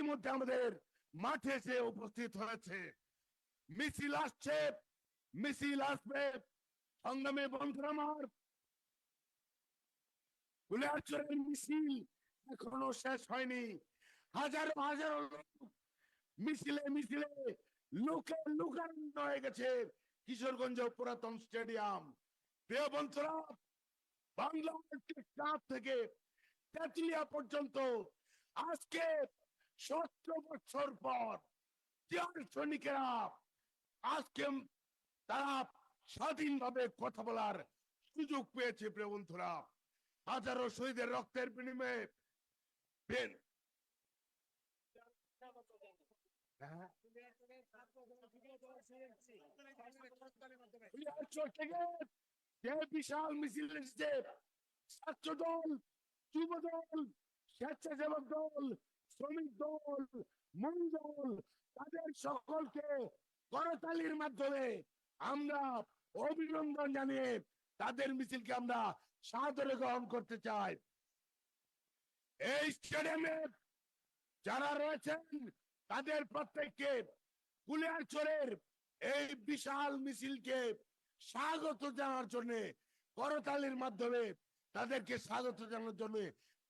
ইতিমধ্যে আমাদের মাঠে এসে উপস্থিত হয়েছে, মিছিল আসছে, মিছিল আসবে, সংগ্রামে বন্ধুরা আমার। গুলিয়ারচরের মিছিল এখনও শেষ হয়নি। হাজারো হাজারো লোক মিছিলে মিছিলে লোকে হয়ে গেছে কিশোরগঞ্জ পুরাতন স্টেডিয়াম। প্রিয় বন্ধুরা ক্লাব থেকে পর্যন্ত আজকে সতেরো বছর পর সৈনিকেরা আজকে তারা স্বাধীনভাবে কথা বলার সুযোগ পেয়েছে হাজারো শহীদের রক্তের বিনিময়ে হ্যাঁ? বিশাল মিছিল দল, যুব দল, স্বেচ্ছাসেবক দল শ্রমিক দল মূল দল তাদের সকলকে করতালির মাধ্যমে আমরা অভিনন্দন জানিয়ে তাদের মিছিলকে আমরা সাদরে গ্রহণ করতে চাই। এই স্টেডিয়ামে যারা রয়েছেন, তাদের প্রত্যেককে কুলিয়ারচরের এই বিশাল মিছিলকে স্বাগত জানার জন্য, করতালির মাধ্যমে তাদেরকে স্বাগত জানার জন্য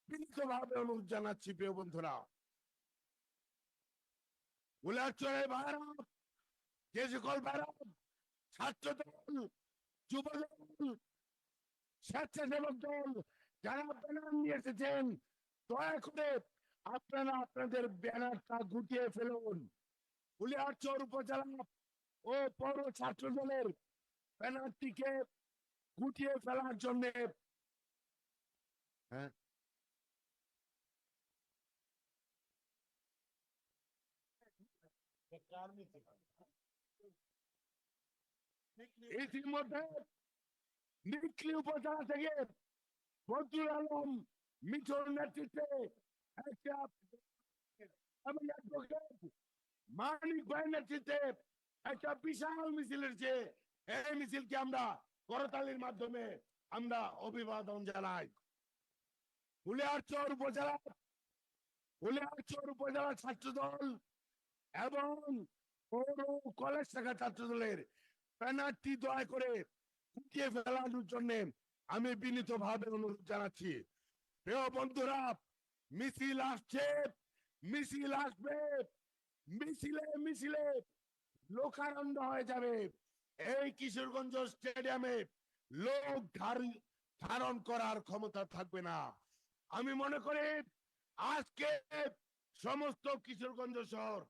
বিনীতভাবে অনুরোধ জানাচ্ছি, প্রিয় বন্ধুরা। কুলিয়ারচরের ভাড়া যে সকল ভাড়া ছাত্র দল যুব স্বেচ্ছাসেবক দল যারা ব্যানার নিয়ে এসেছেন, দয়া করে আপনারা আপনাদের ব্যানারটা গুটিয়ে ফেলুন। কুলিয়ারচর উপজেলা ও পৌর ছাত্র দলের ব্যানারটিকে গুটিয়ে ফেলার জন্য হ্যাঁ ইতিমধ্যে নিকলি উপজেলা থেকে বদরুল আলম মিঠুর নেতৃত্বে একটা advocate মানিক ভাইয়ের নেতৃত্বে একটা বিশাল মিছিল এসেছে এই মিছিলকে আমরা করতালির মাধ্যমে আমরা অভিবাদন জানাই ফুলিয়ারচর উপজেলা ফুলিয়ারচর উপজেলা ছাত্র দল এবং কলেজ শাখা ছাত্র দলের ব্যানারটি দয়া করে ফেলানোর জন্য আমি অনুরোধ জানাচ্ছি। প্রিয় বন্ধুরা, মিছিল আসছে, মিছিল আসবে, মিছিলে মিছিলে লোকারণ্য হয়ে যাবে। এই কিশোরগঞ্জ স্টেডিয়ামে লোক ধার- ধারণ করার ক্ষমতা থাকবে না। আমি মনে করি আজকে সমস্ত কিশোরগঞ্জ শহর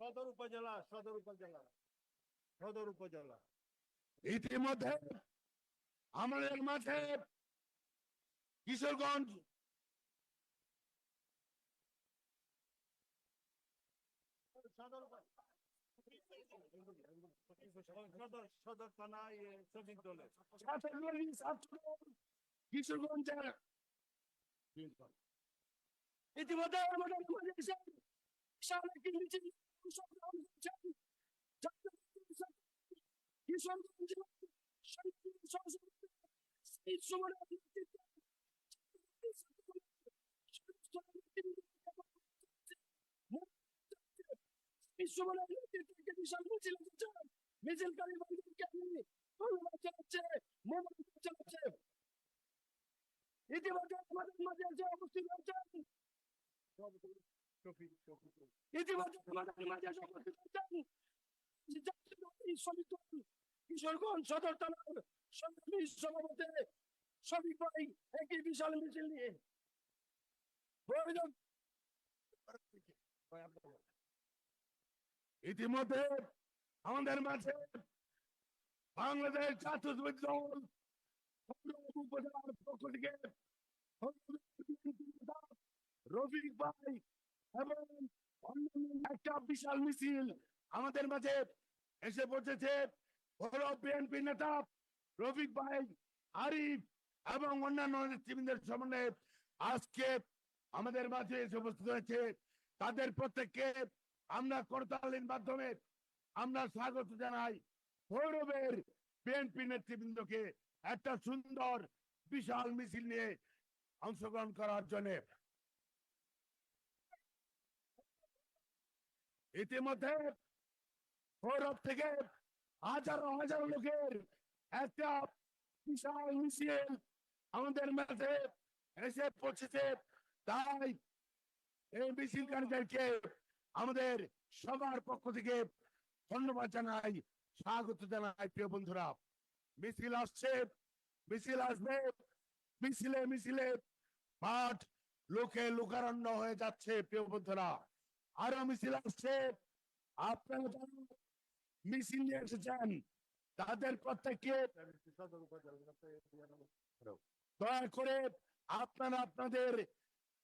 সদর উপজেলা সদর উপজেলা সদর উপজেলা ইতিমধ্যে আমাদের মাঠে কিশোরগঞ্জ কিশোরগঞ্জের ইতিমধ্যে আমাদের মিছিল অংশগ্রহণ করেছেন। কিশোরগঞ্জ শহীদ সহসভাপতি শহীদ সুমনের নেতৃত্বে বিশ্বমানের নেতৃত্বে একটি বিশাল মিছিল এসেছে মিছিলকারী বন্ধুকে আমি ধন্যবাদ জানাচ্ছি মোবাইল চালাচ্ছে ইতিমধ্যে আমাদের মাঝে এসে উপস্থিত হয়েছেন ইতিমধ্যে আমাদের মাঝে এসে উপস্থিত হয়েছেন কিশোরগঞ্জ ইতিমধ্যে আমাদের মাঝে বাংলাদেশ জাতীয়তাবাদী দল উপজেলার পক্ষ থেকে রফিক ভাই এবং একটা বিশাল মিছিল আমাদের মাঝে এসে পৌঁছেছে বড় বিএনপি নেতা রফিক ভাই আরিফ এবং অন্যান্য নেতৃবৃন্দের সমন্বয়ে আজকে আমাদের মাঝে এসে উপস্থিত হয়েছে তাদের প্রত্যেককে আমরা করতালির মাধ্যমে আমরা স্বাগত জানাই ভৈরবের বিএনপি নেতৃবৃন্দকে একটা সুন্দর বিশাল মিছিল নিয়ে অংশগ্রহণ করার জন্য। ইতিমধ্যে ভৈরব থেকে হাজারো হাজারো লোকের একটা বিশাল মিছিল আমাদের মাঝে এসে পৌঁছেছে। তাই এই মিছিলকারীদেরকে আমাদের সবার পক্ষ থেকে ধন্যবাদ জানাই। স্বাগত জানাই, প্রিয় বন্ধুরা। মিছিল আসছে, মিছিল আসবে, মিছিলে মিছিলে, মাঠ লোকে লোকারণ্য হয়ে যাচ্ছে, প্রিয় বন্ধুরা। আরও মিছিল আসছে। আপনারা মিছিল নিয়ে এসেছেন, তাদের প্রত্যেককে দয়া করে আপনারা আপনাদের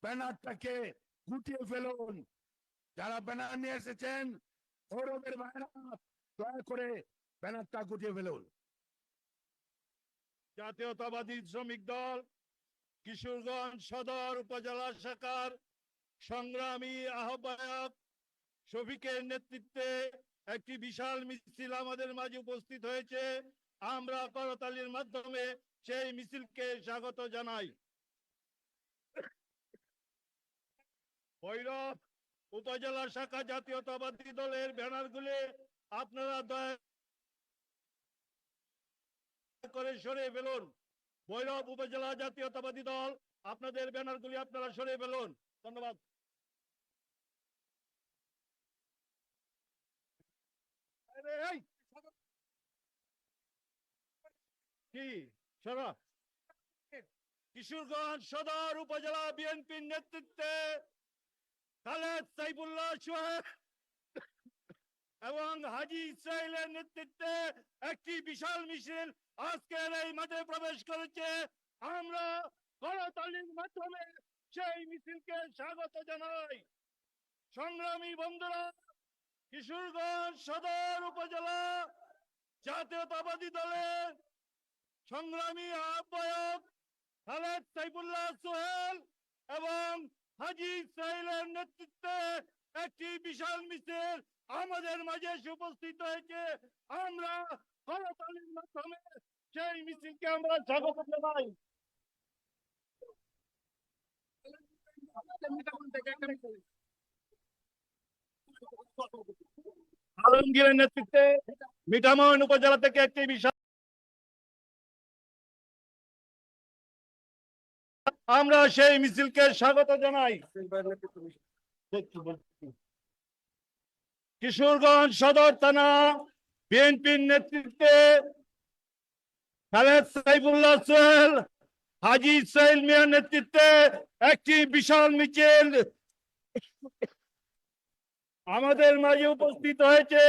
ব্যানারটাকে গুটিয়ে ফেলুন। যারা ব্যানার নিয়ে এসেছেন, গৌরবের দয়া করে ব্যানারটা গুটিয়ে ফেলুন। জাতীয়তাবাদী শ্রমিক দল, কিশোরগঞ্জ সদর উপজেলা শাখার সংগ্রামী আহ্বায়ক শফিকের নেতৃত্বে একটি বিশাল মিছিল আমাদের মাঝে উপস্থিত হয়েছে। আমরা করতালির মাধ্যমে সেই মিছিলকে স্বাগত জানাই। ভৈরব উপজেলা শাখা জাতীয়তাবাদী দলের ব্যানারগুলি আপনারা দয়া করে সরে ফেলুন। ভৈরব উপজেলা জাতীয়তাবাদী দল, আপনাদের ব্যানারগুলি আপনারা সরে ফেলুন। ধন্যবাদ। কিশোরগঞ্জ সদর উপজেলা বিএনপির নেতৃত্বে খালেদ সাইফুল্লাহ সোহেব এবং হাজি ইসরায়েলের নেতৃত্বে একটি বিশাল মিছিল আজকের এই মাঠে প্রবেশ করেছে। আমরা করতালির মাধ্যমে সেই মিছিলকে স্বাগত জানাই। সংগ্রামী বন্ধুরা, কিশোরগঞ্জ সদর উপজেলা জাতীয়তাবাদী দলের সংগ্রামী আহ্বায়ক খালেদ সাইফুল্লাহ সোহেল এবং হাজি ইসরায়েলের নেতৃত্বে একটি বিশাল মিছিল আমাদের মাঝে উপস্থিত হয়েছে আমরা করতালির মাধ্যমে সেই মিছিলকে আমরা স্বাগত জানাই আলমগীরের নেতৃত্বে মিঠামইন উপজেলা থেকে একটি বিশাল আমরা সেই মিছিলকে স্বাগত জানাই। কিশোরগঞ্জ সদর থানা বিএনপির নেতৃত্বে খালেদ সাইফুল্লাহ সোহেল, হাজি ইসরাইল মিয়ার নেতৃত্বে একটি বিশাল মিছিল আমাদের মাঝে উপস্থিত হয়েছে।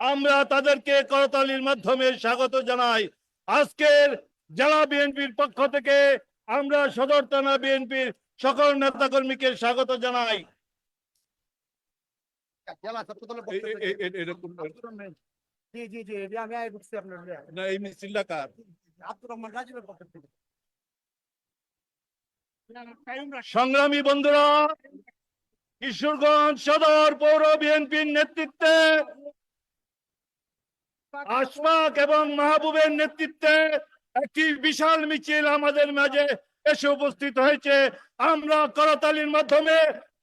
আমরা তাদেরকে করতালির মাধ্যমে স্বাগত জানাই। আজকের জেলা বিএনপির পক্ষ থেকে আমরা সদর থানা বিএনপির সকল নেতাকর্মীকে স্বাগত জানাই। সংগ্রামী বন্ধুরা কিশোরগঞ্জ সদর পৌর বিএনপির নেতৃত্বে আশফাক এবং মাহবুবের নেতৃত্বে একটি বিশাল মিছিল আমাদের মাঝে এসে উপস্থিত হয়েছে। আমরা করতালির মাধ্যমে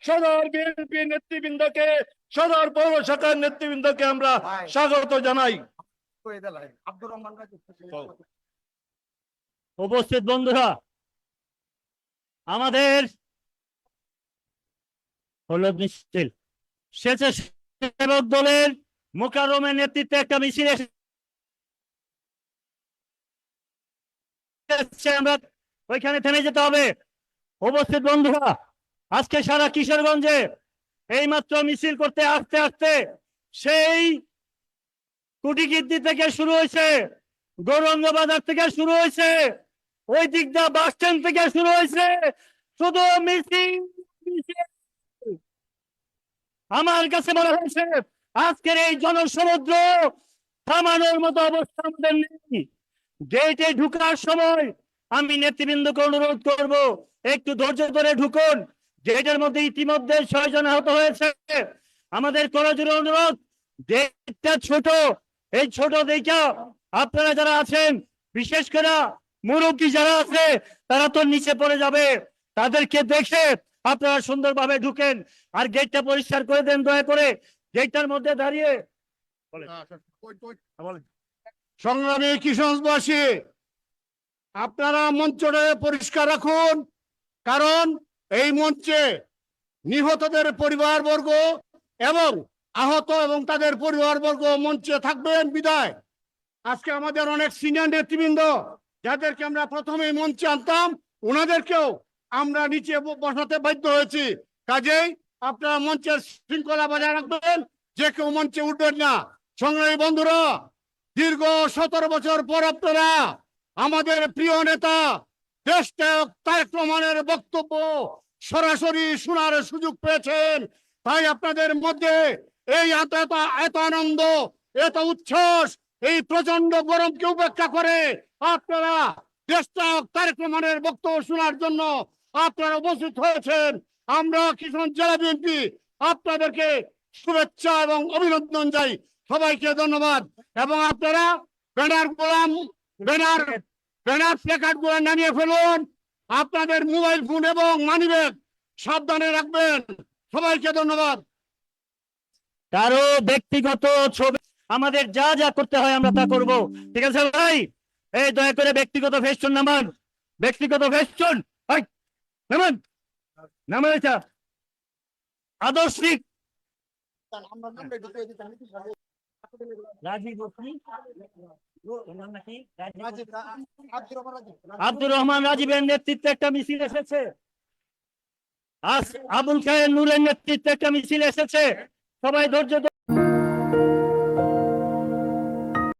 সদর বিএনপি নেতৃবৃন্দকে সদর পৌর শাখার নেতৃবৃন্দকে আমরা স্বাগত জানাই। উপস্থিত বন্ধুরা আমাদের হলো মিছিল। স্বেচ্ছাসেবক দলের মোকারমের নেতৃত্বে একটা মিছিল এসেছে আমরা ওইখানে থেমে যেতে হবে। উপস্থিত বন্ধুরা আজকে সারা কিশোরগঞ্জে এই মাত্র মিছিল করতে আসতে আসতে সেই কুটিকিদ্দি থেকে শুরু হয়েছে গৌরঙ্গ বাজার থেকে শুরু হয়েছে, ওই দিকটা বাস স্ট্যান্ড থেকে শুরু হয়েছে, শুধু মিছিল। আমার কাছে মনে হয়েছে, আজকের এই জনসমুদ্র থামানোর মতো অবস্থা আমাদের নেই গেটে ঢুকার সময় আমি নেতৃবৃন্দকে অনুরোধ করব, একটু ধৈর্য ধরে ঢুকুন গেটের মধ্যে ইতিমধ্যে ছয়জন আহত হয়েছে আমাদের করজোর অনুরোধ গেটটা ছোট এই ছোট দেখা আপনারা যারা আছেন বিশেষ করে মুরব্বী যারা আছে তারা তো নিচে পড়ে যাবে তাদেরকে দেখে আপনারা সুন্দরভাবে ঢুকেন আর গেটটা পরিষ্কার করে দেন দয়া করে গেটটার মধ্যে দাঁড়িয়ে সংগ্রামী কিশোরবাসী আপনারা মঞ্চটা পরিষ্কার রাখুন কারণ এই মঞ্চে নিহতদের পরিবারবর্গ এবং আহত এবং তাদের পরিবারবর্গ মঞ্চে থাকবেন বিদায়। আজকে আমাদের অনেক সিনিয়র নেতৃবৃন্দ, যাদেরকে আমরা প্রথমে মঞ্চে আনতাম, ওনাদেরকেও আমরা নিচে বসাতে বাধ্য হয়েছি। কাজেই আপনারা মঞ্চের শৃঙ্খলা বজায় রাখবেন, যে কেউ মঞ্চে উঠবেন না। সংগ্রামী বন্ধুরা, দীর্ঘ সতেরো বছর পর আপনারা আমাদের প্রিয় নেতা দেশ নায়ক তারেক রহমানের বক্তব্য সরাসরি শোনার সুযোগ পেয়েছেন। তাই আপনাদের মধ্যে এই এত এত এত আনন্দ, এত উচ্ছ্বাস, এই প্রচণ্ড গরমকে উপেক্ষা করে আপনারা দেশ নায়ক তারেক রহমানের বক্তব্য শোনার জন্য আপনারা উপস্থিত হয়েছেন। আমরা কিশোর জেলা বিএনপি আপনাদেরকে শুভেচ্ছা এবং অভিনন্দন যাই সবাইকে ধন্যবাদ। এবং আপনারা ব্যানার গোলাম, ব্যানার নামিয়ে ফেলুন। আপনাদের মোবাইল ফোন এবং মানিব্যাগ সাবধানে রাখবেন। সবাইকে ধন্যবাদ। কারও ব্যক্তিগত ছবি আমাদের যা যা করতে হয় আমরা তা করব। ঠিক আছে ভাই? এই দয়া করে ব্যক্তিগত ফেস্টুন নামান। ব্যক্তিগত ফেস্টুন নামান। নামান এটা। আদর্শিক। রাজীব আব্দুর রহমান রাজীবের নেতৃত্বে একটা মিছিল এসেছে। আবুল খায়ের নুরের নেতৃত্বে একটা মিছিল এসেছে। সবাই ধৈর্য ধরে